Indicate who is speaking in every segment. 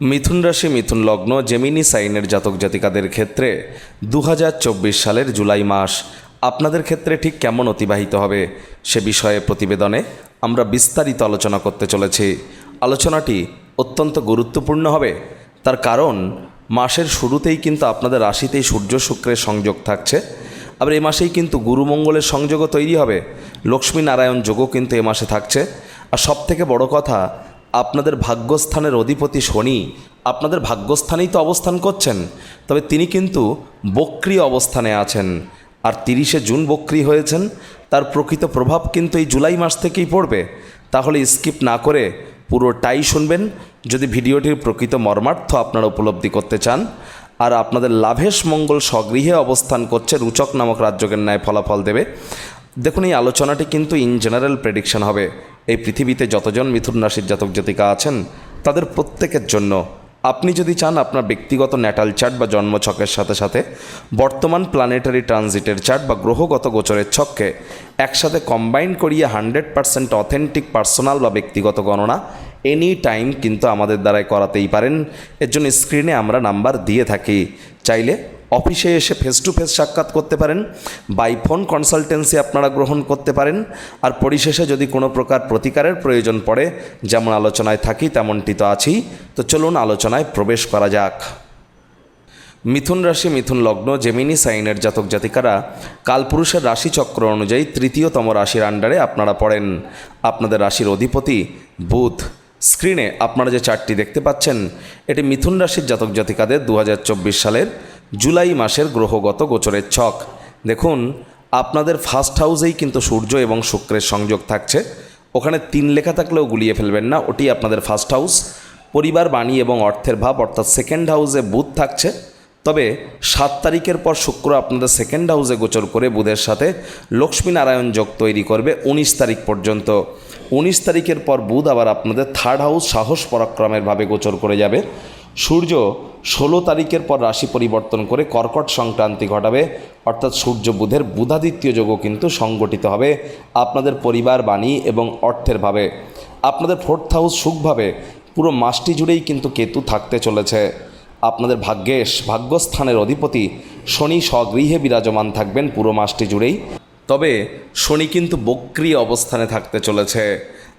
Speaker 1: মিথুন রাশি, মিথুন লগ্ন জেমিনি সাইনের জাতক জাতিকাদের ক্ষেত্রে দু হাজার চব্বিশ সালের জুলাই মাস। আপনাদের ক্ষেত্রে ঠিক কেমন অতিবাহিত হবে সে বিষয়ে প্রতিবেদনে আমরা বিস্তারিত আলোচনা করতে চলেছি। আলোচনাটি অত্যন্ত গুরুত্বপূর্ণ হবে। তার কারণ, মাসের শুরুতেই কিন্তু আপনাদের রাশিতেই সূর্য শুক্রের সংযোগ থাকছে। আবার এই মাসেই কিন্তু গুরুমঙ্গলের সংযোগও তৈরি হবে। লক্ষ্মী নারায়ণ যোগও কিন্তু এ মাসে থাকছে। আর সবথেকে বড় কথা আপনাদের ভাগ্যস্থানের অধিপতি শনি, আপনাদের ভাগ্যস্থানেই তো অবস্থান করছেন, তবে তিনি কিন্তু বক্রি অবস্থানে আছেন। আর তিরিশে জুন বক্রি হয়েছেন, তার প্রকৃত প্রভাব কিন্তু এই জুলাই মাস থেকেই পড়বে। তাহলে স্কিপ না করে পুরোটাই শুনবেন, যদি ভিডিওটির প্রকৃত মর্মার্থ আপনারা উপলব্ধি করতে চান। আর আপনাদের লাভেশ মঙ্গল স্বগৃহে অবস্থান করছে রুচক নামক রাজ্যকের ন্যায় ফলাফল দেবে। দেখুন, এই আলোচনাটি কিন্তু ইন জেনারেল প্রেডিকশন হবে। এই পৃথিবীতে যতজন মিথুন রাশির জাতক জাতিকা আছেন, তাদের প্রত্যেকের জন্য আপনি যদি চান আপনার ব্যক্তিগত ন্যাটাল চার্ট বা জন্মছকের সাথে সাথে বর্তমান প্ল্যানেটারি ট্রানজিটের চার্ট বা গ্রহগত গোচরের ছককে একসাথে কম্বাইন করিয়ে হান্ড্রেড পার্সেন্ট অথেন্টিক পার্সোনাল বা ব্যক্তিগত গণনা এনি টাইম কিন্তু আমাদের দ্বারাই করাতেই পারেন। এর জন্য স্ক্রিনে আমরা নাম্বার দিয়ে থাকি। চাইলে অফিসে এসে ফেস টু ফেস সাক্ষাৎ করতে পারেন বাই ফোন কনসালটেন্সি আপনারা গ্রহণ করতে পারেন, আর পরিশেষে যদি কোনো প্রকার প্রতিকারের প্রয়োজন পড়ে, যেমন আলোচনায় থাকি তেমনটি তো আছেই। তো চলুন আলোচনায় প্রবেশ করা যাক। মিথুন রাশি, মিথুন লগ্ন জেমিনি সাইনের জাতক জাতিকারা, কালপুরুষের রাশিচক্র অনুযায়ী তৃতীয়তম রাশির আন্ডারে আপনারা পড়েন। আপনাদের রাশির অধিপতি বুধ। স্ক্রিনে আপনারা যে চারটি দেখতে পাচ্ছেন, এটি মিথুন রাশির জাতক জাতিকাদের দু হাজার চব্বিশ সালের জুলাই মাসের গ্রহগত গোচরের ছক। দেখুন, আপনাদের ফার্স্ট হাউসেই কিন্তু সূর্য এবং শুক্রের সংযোগ থাকছে। ওখানে তিন লেখা থাকলেও গুলিয়ে ফেলবেন না, ওটি আপনাদের ফার্স্ট হাউস পরিবার, বাণী এবং অর্থের ভাব, অর্থাৎ সেকেন্ড হাউসে বুধ থাকছে। তবে সাত তারিখের পর শুক্র আপনাদের সেকেন্ড হাউসে গোচর করে বুধের সাথে লক্ষ্মী নারায়ণ যোগ তৈরি করবে উনিশ তারিখ পর্যন্ত। উনিশ তারিখের পর বুধ আবার আপনাদের থার্ড হাউস সাহস পরাক্রমের ভাবে গোচর করে যাবে। সূর্য ষোলো তারিখের পর রাশি পরিবর্তন করে কর্কট সংক্রান্তি ঘটাবে। অর্থাৎ সূর্য বুধের বুধাদিত্য যোগও কিন্তু সংগঠিত হবে আপনাদের পরিবার, বাণী এবং অর্থের ভাবে। আপনাদের ফোর্থ হাউস সুখভাবে পুরো মাসটি জুড়েই কিন্তু কেতু থাকতে চলেছে। আপনাদের ভাগ্যেশ, ভাগ্যস্থানের অধিপতি শনি স্বগৃহে বিরাজমান থাকবেন পুরো মাসটি জুড়েই। তবে শনি কিন্তু বক্রি অবস্থানে থাকতে চলেছে।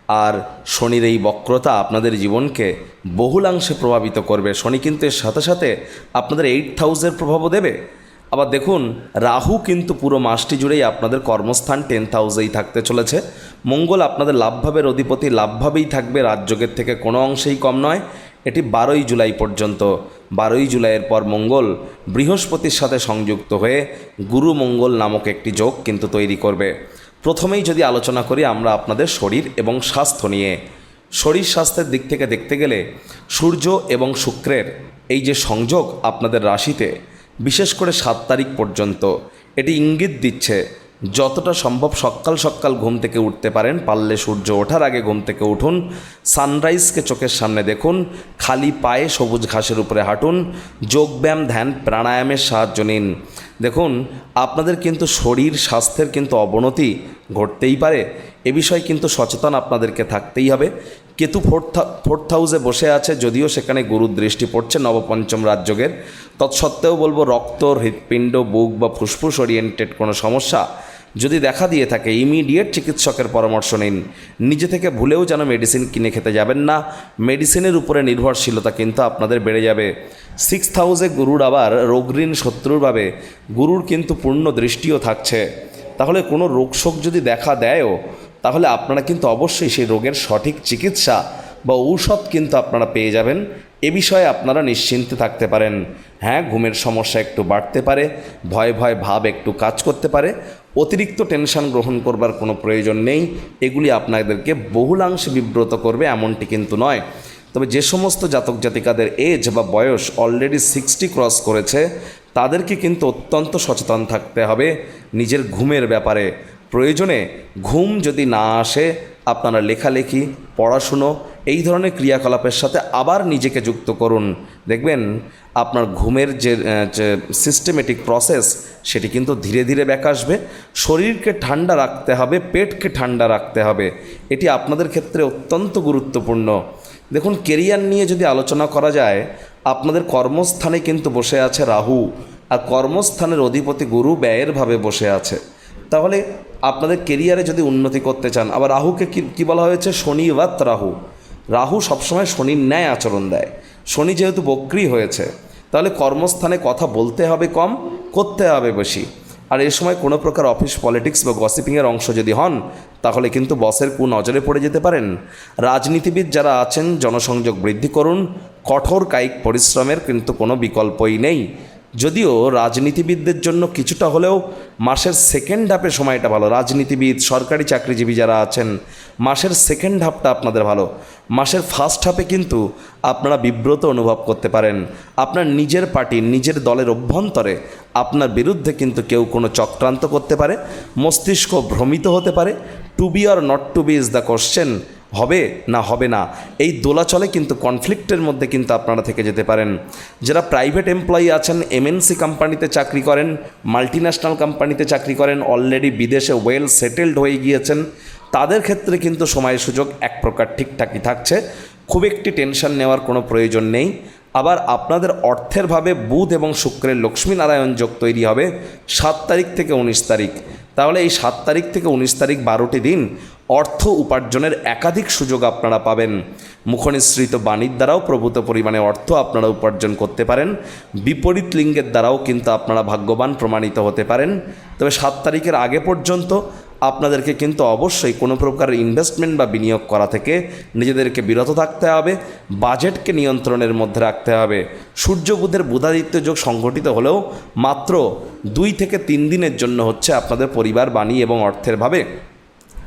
Speaker 1: আর শনির এই বক্রতা আপনাদের জীবনকে বহুলাংশে প্রভাবিত করবে। শনি কিন্তু এর সাথে সাথে আপনাদের এইট হাউসের প্রভাবও দেবে। আবার দেখুন, রাহু কিন্তু পুরো মাসটি জুড়েই আপনাদের কর্মস্থান টেন্থ হাউসেই থাকতে চলেছে। মঙ্গল আপনাদের লাভভাবের অধিপতি, লাভভাবেই থাকবে। রাজযোগের থেকে কোনো অংশেই কম নয়। এটি বারোই জুলাই পর্যন্ত বারোই জুলাইয়ের পর মঙ্গল বৃহস্পতির সাথে সংযুক্ত হয়ে গুরু মঙ্গল নামক একটি যোগ কিন্তু তৈরি করবে। প্রথমেই যদি আলোচনা করি আমরা আপনাদের শরীর এবং স্বাস্থ্য নিয়ে। শরীর স্বাস্থ্যের দিক থেকে দেখতে গেলে সূর্য এবং শুক্রের এই যে সংযোগ আপনাদের রাশিতে, বিশেষ করে সাত তারিখ পর্যন্ত, এটি ইঙ্গিত দিচ্ছে যতটা সম্ভব সকাল সকাল ঘুম থেকে উঠতে পারেন। পারলে সূর্য ওঠার আগে ঘুম থেকে উঠুন। সানরাইজকে চোখের সামনে দেখুন। খালি পায়ে সবুজ ঘাসের উপরে হাঁটুন। যোগব্যায়াম, ধ্যান, প্রাণায়ামের সাহায্য নিন। দেখুন, আপনাদের কিন্তু শরীর স্বাস্থ্যের কিন্তু অবনতি ঘটতেই পারে। এ বিষয়ে কিন্তু সচেতন আপনাদেরকে থাকতেই হবে। কেতু ফোর্থ ফোর্থ হাউসে বসে আছে, যদিও সেখানে গুরুর দৃষ্টি পড়ছে নবপঞ্চম রাজযোগের। তৎসত্ত্বেও বলব, রক্ত, হৃৎপিণ্ড, বুক বা ফুসফুস ওরিয়েন্টেড কোনো সমস্যা যদি দেখা দিয়ে থাকে ইমিডিয়েট চিকিৎসকের পরামর্শ নিন। নিজে থেকে ভুলেও যেন মেডিসিন কিনে খেতে যাবেন না। মেডিসিনের উপরে নির্ভরশীলতা কিন্তু আপনাদের বেড়ে যাবে। সিক্স হাউসে গুরুর আবার রোগঋণ শত্রুরভাবে গুরুর কিন্তু পূর্ণ দৃষ্টিও থাকছে। তাহলে কোনো রোগশোক যদি দেখা দেয়ও, তাহলে আপনারা কিন্তু অবশ্যই সেই রোগের সঠিক চিকিৎসা বা ঔষধ কিন্তু আপনারা পেয়ে যাবেন। এ বিষয়ে আপনারা নিশ্চিন্তে থাকতে পারেন। হ্যাঁ ঘুমের সমস্যা একটু বাড়তে পারে, ভয় ভয় ভাব একটু কাজ করতে পারে, অতিরিক্ত টেনশন গ্রহণ করবার কোনো প্রয়োজন নেই। এগুলি আপনাদেরকে বহুলাংশে বিব্রত করবে, এমনটি কিন্তু নয়। তবে যে সমস্ত জাতক জাতিকাদের এজ বা বয়স অলরেডি সিক্সটি ক্রস করেছে, তাদেরকে কিন্তু অত্যন্ত সচেতন থাকতে হবে নিজের ঘুমের ব্যাপারে। প্রয়োজনে ঘুম যদি না আসে, আপনারা লেখালেখি, পড়াশুনো এই ধরনের ক্রিয়াকলাপের সাথে আবার নিজেকে যুক্ত করুন। দেখবেন আপনার ঘুমের যে সিস্টেমেটিক প্রসেস সেটি কিন্তু ধীরে ধীরে ব্যাক আসবে। শরীরকে ঠান্ডা রাখতে হবে, পেটকে ঠান্ডা রাখতে হবে। এটি আপনাদের ক্ষেত্রে অত্যন্ত গুরুত্বপূর্ণ। দেখুন, কেরিয়ার নিয়ে যদি আলোচনা করা যায়, আপনাদের কর্মস্থানে কিন্তু বসে আছে রাহু, আর কর্মস্থানের অধিপতি গুরু ব্যয়েরভাবে বসে আছে। তাহলে আপনাদের কেরিয়ারে যদি উন্নতি করতে চান, আবার রাহুকে কি বলা হয়েছে? শনিবাত রাহু। রাহু সবসময় শনির ন্যায় আচরণ দেয়। শনি যেহেতু বক্রি হয়েছে, তাহলে কর্মস্থানে কথা বলতে হবে কম, করতে হবে বেশি। আর এ সময় কোনো প্রকার অফিস পলিটিক্স বা গসিপিংয়ের অংশ যদি হন, তাহলে কিন্তু বসের কু নজরে পড়ে যেতে পারেন। রাজনীতিবিদ যারা আছেন, জনসংযোগ বৃদ্ধি করুন, কঠোর কায়িক পরিশ্রমের কিন্তু কোনো বিকল্পই নেই। যদিও রাজনীতিবিদদের জন্য কিছুটা হলেও মাসের সেকেন্ড হাফে সময়টা ভালো। রাজনীতিবিদ, সরকারি চাকরিজীবী যারা আছেন, মাসের সেকেন্ড হাফটা আপনাদের ভালো। মাসের ফার্স্ট হাফে কিন্তু আপনারা বিব্রত অনুভব করতে পারেন। আপনার নিজের পার্টি, নিজের দলের অভ্যন্তরে আপনার বিরুদ্ধে কিন্তু কেউ কোনো চক্রান্ত করতে পারে, মস্তিষ্ক ভ্রমিত হতে পারে। To be or not to be is the question হবে না হবে না, এই দোলাচলে কিন্তু কনফ্লিক্টের মধ্যে কিন্তু আপনারা থেকে যেতে পারেন। যারা প্রাইভেট এমপ্লয়ি আছেন এমএনসি কোম্পানিতে চাকরি করেন মাল্টি ন্যাশনাল কোম্পানিতে চাকরি করেন অলরেডি বিদেশে ওয়েল সেটেলড হয়ে গিয়েছেন, তাদের ক্ষেত্রে কিন্তু সময় সুযোগ এক প্রকার ঠিকঠাকই থাকছে। খুব একটি টেনশন নেওয়ার কোনো প্রয়োজন নেই। আবার আপনাদের অর্থের ভাবে বুধ এবং শুক্রের লক্ষ্মীনারায়ণ যোগ তৈরি হবে সাত তারিখ থেকে উনিশ তারিখ। তাহলে এই সাত তারিখ থেকে উনিশ তারিখ বারোটি দিন অর্থ উপার্জনের একাধিক সুযোগ আপনারা পাবেন। মুখনিসৃত বাণীর দ্বারাও প্রভূত পরিমাণে অর্থ আপনারা উপার্জন করতে পারেন। বিপরীত লিঙ্গের দ্বারাও কিন্তু আপনারা ভাগ্যবান প্রমাণিত হতে পারেন। তবে সাত তারিখের আগে পর্যন্ত আপনাদেরকে কিন্তু অবশ্যই কোনো প্রকার ইনভেস্টমেন্ট বা বিনিয়োগ করা থেকে নিজেদেরকে বিরত থাকতে হবে, বাজেটকে নিয়ন্ত্রণের মধ্যে রাখতে হবে। সূর্য বুধের বুধাদিত্য যোগ সংগঠিত হলেও মাত্র দুই থেকে তিন দিনের জন্য হচ্ছে আপনাদের পরিবার বাণী এবং অর্থের ভাবে।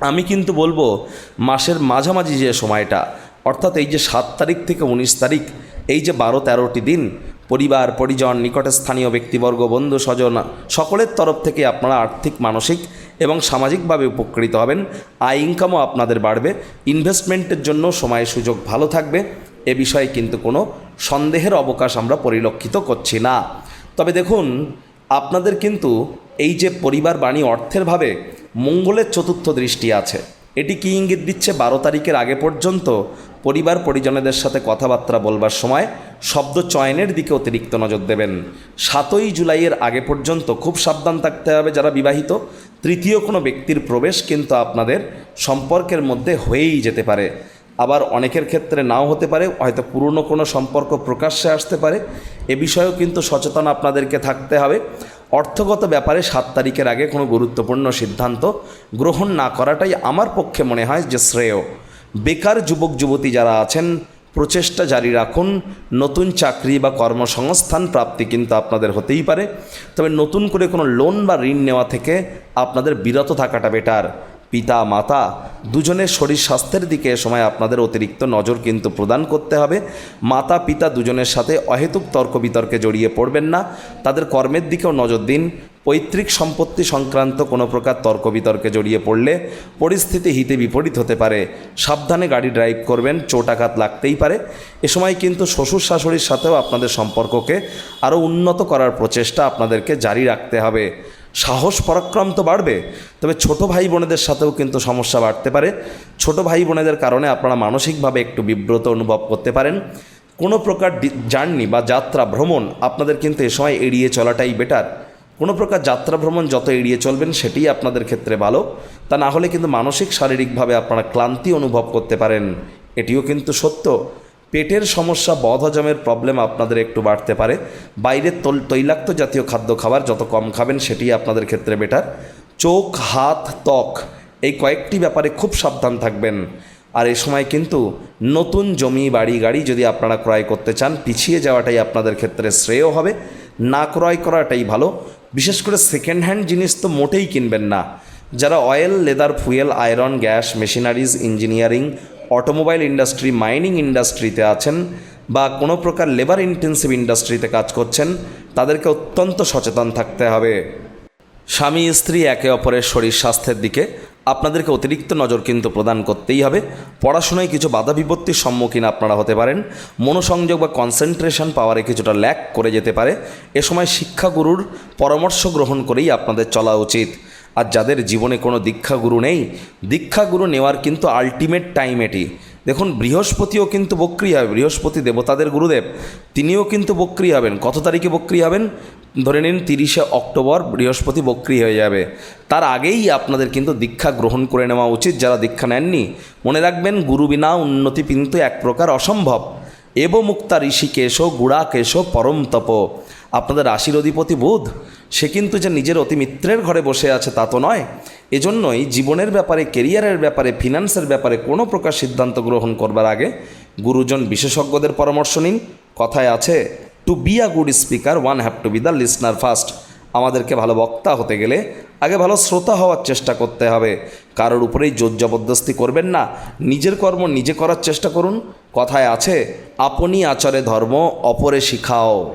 Speaker 1: আমি কিন্তু বলব মাসের মাঝামাঝি যে সময়টা, অর্থাৎ এই যে সাত তারিখ থেকে উনিশ তারিখ, এই যে বারো তেরোটি দিন, পরিবার, পরিজন, নিকটে স্থানীয় ব্যক্তিবর্গ, বন্ধু, স্বজন, সকলের তরফ থেকে আপনারা আর্থিক, মানসিক এবং সামাজিকভাবে উপকৃত হবেন। আয় ইনকামও আপনাদের বাড়বে। ইনভেস্টমেন্টের জন্য সময়, সুযোগ ভালো থাকবে। এ বিষয়ে কিন্তু কোনো সন্দেহের অবকাশ আমরা পরিলক্ষিত করছি না। তবে দেখুন, আপনাদের কিন্তু এই যে পরিবার বাণী অর্থের ভাবে মঙ্গলের চতুর্থ দৃষ্টি আছে। এটি কি ইঙ্গিত দিচ্ছে বারো তারিখের আগে পর্যন্ত পরিবার পরিজনেদের সাথে কথাবার্তা বলবার সময় শব্দ চয়নের দিকে অতিরিক্ত নজর দেবেন? সাতই জুলাইয়ের আগে পর্যন্ত খুব সাবধান থাকতে হবে যারা বিবাহিত। তৃতীয় কোনো ব্যক্তির প্রবেশ কিন্তু আপনাদের সম্পর্কের মধ্যে হয়েই যেতে পারে। আবার অনেকের ক্ষেত্রে নাও হতে পারে, হয়তো পুরনো কোনো সম্পর্ক প্রকাশ্যে আসতে পারে। এ বিষয়েও কিন্তু সচেতন আপনাদেরকে থাকতে হবে। অর্থগত ব্যাপারে সাত তারিখের আগে কোনো গুরুত্বপূর্ণ সিদ্ধান্ত গ্রহণ না করাটাই আমার পক্ষে মনে হয় যে শ্রেয়। বেকার যুবক, যুবতী যারা আছেন, প্রচেষ্টা জারি রাখুন। নতুন চাকরি বা কর্মসংস্থান প্রাপ্তি কিন্তু আপনাদের হতেই পারে। তবে নতুন করে কোনো লোন বা ঋণ নেওয়া থেকে আপনাদের বিরত থাকাটা বেটার। পিতা মাতা দুজনের শরীর স্বাস্থ্যের দিকে সময় আপনাদের অতিরিক্ত নজর কিন্তু প্রদান করতে হবে। মাতা পিতা দুজনের সাথে অহেতুক তর্ক বিতর্কে জড়িয়ে পড়বেন না। তাদের কর্মের দিকেও নজর দিন। পৈতৃক সম্পত্তি সংক্রান্ত কোনো প্রকার তর্ক বিতর্কে জড়িয়ে পড়লে পরিস্থিতি হিতে বিপরীত হতে পারে। সাবধানে গাড়ি ড্রাইভ করবেন, চোটাঘাত লাগতেই পারে। এ সময় কিন্তু শ্বশুর শাশুড়ির সাথেও আপনাদের সম্পর্ককে আরও উন্নত করার প্রচেষ্টা আপনাদেরকে জারি রাখতে হবে। সাহস, পরাক্রম তো বাড়বে, তবে ছোট ভাই বোনেদের সাথেও কিন্তু সমস্যা বাড়তে পারে। ছোট ভাই বোনেদের কারণে আপনারা মানসিকভাবে একটু বিব্রত অনুভব করতে পারেন। কোনো প্রকার জার্নি বা যাত্রা ভ্রমণ আপনাদের কিন্তু এ সময় এড়িয়ে চলাটাই বেটার। কোনো প্রকার যাত্রা ভ্রমণ যত এড়িয়ে চলবেন সেটিই আপনাদের ক্ষেত্রে ভালো। তা না হলে কিন্তু মানসিক, শারীরিকভাবে আপনারা ক্লান্তি অনুভব করতে পারেন। এটিও কিন্তু সত্য। পেটের সমস্যা, বদহজমের প্রবলেম আপনাদের একটু বাড়তে পারে। বাইরের তৈল, তৈলাক্ত জাতীয় খাদ্য খাবার যত কম খাবেন সেটি আপনাদের ক্ষেত্রে বেটার চোখ, হাত, ত্বক, এই কয়েকটি ব্যাপারে খুব সাবধান থাকবেন। আর এ সময় কিন্তু নতুন জমি, বাড়ি, গাড়ি যদি আপনারা ক্রয় করতে চান, পিছিয়ে যাওয়াটাই আপনাদের ক্ষেত্রে শ্রেয় হবে। না ক্রয় করাটাই ভালো। বিশেষ করে সেকেন্ড হ্যান্ড জিনিস তো মোটেই কিনবেন না। যারা oil leather fuel iron gas machineries engineering automobile industry, mining ইন্ডাস্ট্রিতে আছেন বা কোনো প্রকার লেবার ইন্টেন্সিভ ইন্ডাস্ট্রিতে কাজ করছেন, তাদেরকে অত্যন্ত সচেতন থাকতে হবে। স্বামী, স্ত্রী, একে অপরের শরীর স্বাস্থ্যের দিকে আপনাদেরকে অতিরিক্ত নজর কিন্তু প্রদান করতেই হবে। পড়াশোনায় কিছু বাধা বিপত্তির সম্মুখীন আপনারা হতে পারেন। মনোসংযোগ বা কনসেন্ট্রেশন পাওয়ারে কিছুটা ল্যাক করে যেতে পারে। এ সময় শিক্ষাগুরুর পরামর্শ গ্রহণ করেই আপনাদের চলা উচিত। আর যাদের জীবনে কোনো দীক্ষাগুরু নেই, দীক্ষাগুরু নেওয়ার কিন্তু আলটিমেট টাইম এটি। দেখুন, বৃহস্পতিও কিন্তু বক্রি হবে। বৃহস্পতি দেবতাদের গুরুদেব, তিনিও কিন্তু বক্রি হবেন। কত তারিখে বক্রি হবেন? ধরে নিন, তিরিশে অক্টোবর বৃহস্পতি বক্রি হয়ে যাবে। তার আগেই আপনাদের কিন্তু দীক্ষা গ্রহণ করে নেওয়া উচিত। যারা দীক্ষা নেননি, মনে রাখবেন, গুরু বিনা উন্নতি কিন্তু এক প্রকার অসম্ভব। এব মুক্তা ঋষিকেশ গুড়া কেশ পরম তপ। আপনাদের রাশির অধিপতি বুধ সে কিন্তু যে নিজের অতি মিত্রের ঘরে বসে আছে তা তো নয়। এজন্যই জীবনের ব্যাপারে কেরিয়ারের ব্যাপারে, ফিনান্সের ব্যাপারে কোনো প্রকার সিদ্ধান্ত গ্রহণ করবার আগে গুরুজন বিশেষজ্ঞদের পরামর্শ নিন। কথায় আছে to be a good speaker one have to be the listener first আমাদেরকে ভালো বক্তা হতে গেলে আগে ভালো শ্রোতা হওয়ার চেষ্টা করতে হবে। কারোর উপরেই জোর জবরদস্তি করবেন না। নিজের কর্ম নিজে করার চেষ্টা করুন। কথায় আছে, আপনি আচরে ধর্ম, অপরে শিখাও।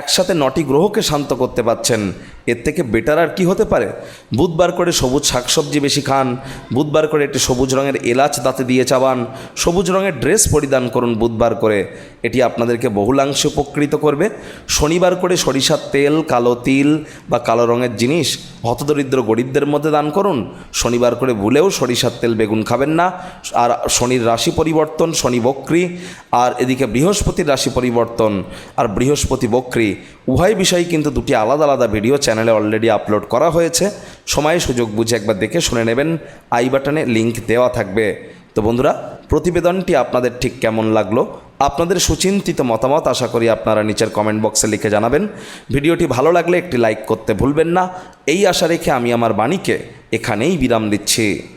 Speaker 1: একসাথে নটি গ্রহকে শান্ত করতে পারছেন। এর থেকে বেটার আর কি হতে পারে? বুধবার করে সবুজ শাকসবজি বেশি খান, বুধবার করে একটি সবুজ রঙের এলাচ দাঁতে দিয়ে চাবান, সবুজ রঙের ড্রেস পরিধান করুন বুধবার করে। এটি আপনাদেরকে বহুলাংশে উপকৃত করবে। শনিবার করে সরিষার তেল, কালো তিল বা কালো রঙের জিনিস হতদরিদ্র গরিবদের মধ্যে দান করুন। শনিবার করে ভুলেও সরিষার তেল বেগুন খাবেন না। আর শনির রাশি পরিবর্তন, শনি বক্রি, আর এদিকে বৃহস্পতির রাশি পরিবর্তন, আর বৃহস্পতি বক্রি উভয় বিষয় কিন্তু দুটি আলাদা আলাদা ভিডিও চ্যানেলে অলরেডি আপলোড করা হয়েছে। সময় সুযোগ বুঝে একবার দেখে শুনে নেবেন, আই বাটনে লিংক দেওয়া থাকবে। তো বন্ধুরা, প্রতিবেদনটি আপনাদের ঠিক কেমন লাগল? আপনাদের সুচিন্তিত মতামত আশা করি আপনারা নিচের কমেন্ট বক্সে লিখে জানাবেন। ভিডিওটি ভালো লাগলে একটি লাইক করতে ভুলবেন না। এই আশা রেখে আমি আমার বাণীকে এখানেই বিরাম দিচ্ছি।